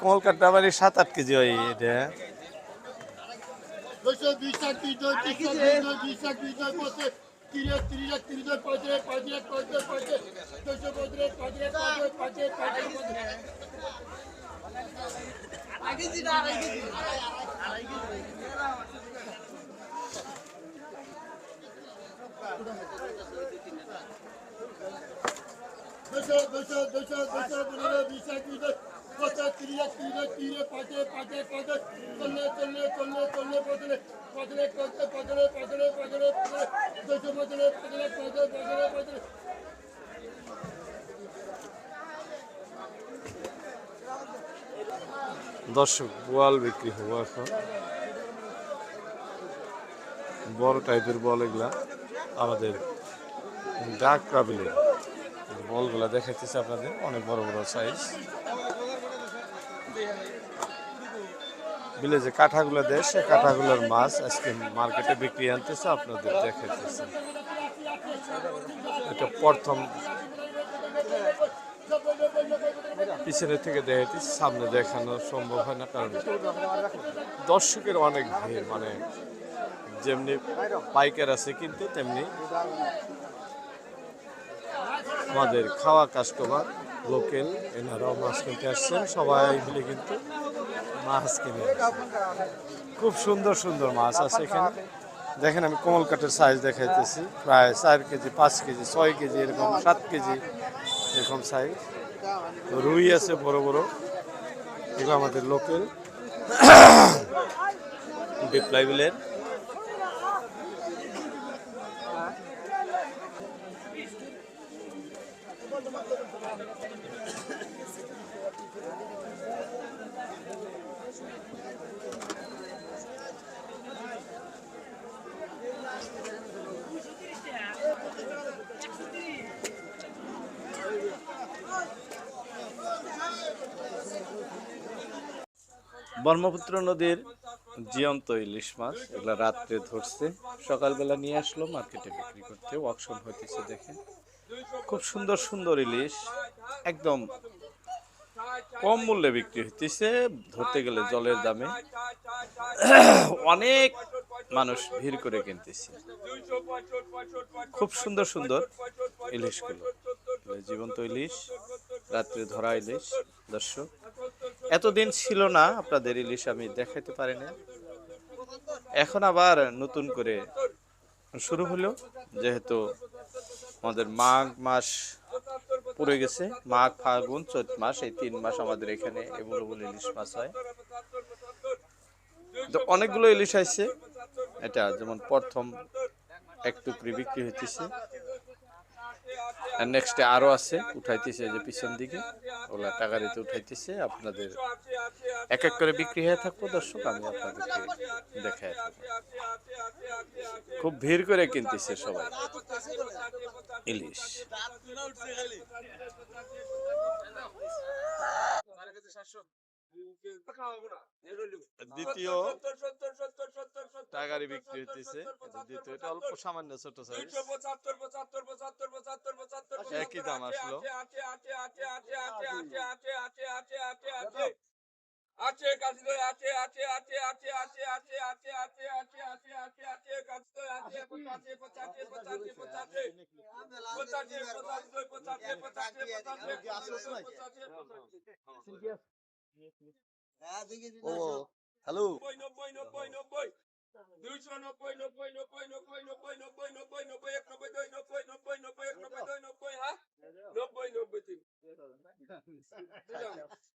কমল এক চার বাড়ি সাত আট কেজি হয় এটা। Došel výšak, výdoj, výšak, výdoj, výšak, výdoj, poste. Tyriak, tyriak, tyriak, pojďte, pojďte, pojďte, pojďte. Došel, pojďte, pojďte, pojďte, pojďte, pojďte. Alayhi zina, alayhi zina. Alayhi zina. Došel, došel, došel, došel, došel, výšak, výdoj. পচে তিরিয়ে তিরিয়ে তিরিয়ে পচে পচে পচে চললে চললে চললে চললে পচলে পচলে পচলে পচলে পচলে পচলে পচলে দুশো পচলে পচলে পচলে পচলে পচলে দর্শক বল বিক্রি হব এখন বড় টাইপের বল এগুলা আমাদের ডাক কাবিলের বলগুলা দেখাইতেছে আপনাদের অনেক বড় বড় সাইজ যে কাঠাগুলো দেয়, সে কাঁঠাগুলোর মাছ আজকে মার্কেটে বিক্রি আনতেছে, আপনাদের দেখাইতেছে। এটা প্রথম পিছনে থেকে দেখাইতেছি, সামনে দেখানো সম্ভব হয় না, কারণ দর্শকের অনেক ভিড় মানে যেমনি পাইকার আছে কিন্তু তেমনি আমাদের খাওয়া কাস্টমার, লোকেল, এনারাও মাছ কিনতে আসছেন, সবাই মিলে কিন্তু মাছ কিনে খুব সুন্দর সুন্দর মাছ আছে এখানে। দেখেন আমি কমল কাঠের সাইজ দেখাইতেছি। প্রায় চার কেজি, পাঁচ কেজি, ছয় কেজি, এরকম সাত কেজি এরকম সাইজ রুই আছে বড় বড়। এগুলো আমাদের লোকেল বিপ্লয় বিলের ব্রহ্মপুত্র নদীর জিয়ন্ত ইলিশ মাছ, এগুলা রাত্রে ধরছে। সকালবেলা নিয়ে আসলো, মার্কেটে বিক্রি করতে। অকশন হইতেছে দেখে। খুব সুন্দর সুন্দর ইলিশ। একদম কম মূল্যে বিক্রি হইতেছে, ধরতে গেলে জলের দামে। অনেক মানুষ ভিড় করে কিনতেছে। খুব সুন্দর সুন্দর ইলিশগুলো। জীবন্ত ইলিশ, রাত্রে ধরা ইলিশ, দর্শক। এতদিন ছিল না আপনাদের ইলিশ আমি দেখাইতে পারি না এখন আবার নতুন করে শুরু হলো, যেহেতু আমাদের মাঘ মাস পড়ে গেছে। মাঘ ফাগুন চৈত মাস, এই তিন মাস আমাদের এখানে এগুলো ইলিশ মাছ হয়। তো অনেকগুলো ইলিশ আইছে। এটা যেমন প্রথম এক টুকরি বিক্রি হইতেছে। আর নেক্সটে আরও আছে, উঠাইতেছে যে পিছন দিকে। ওলা টাকারিতে উঠাইতেছে, আপনাদের এক এক করে বিক্রি হয়ে থাকব, দর্শক, আমি আপনাদেরকে দেখাই থাকব। খুব ভিড় করে কিনতেছে সবাই। ইলিশ। দ্বিতীয় টাকারি বিক্রি হইতেছে দ্বিতীয় এটা অল্প সামান্য ছোট সাইজ একই দাম আসলো আছে কাজলো আছে আছে আছে আছে আছে আছে আছে আছে আছে আছে আছে আছে কাজলো আছে পচাশে পচাশে পচাশে পচাশে পচাশে পচাশে পচাশে পচাশে পচাশে পচাশে ও হ্যালো।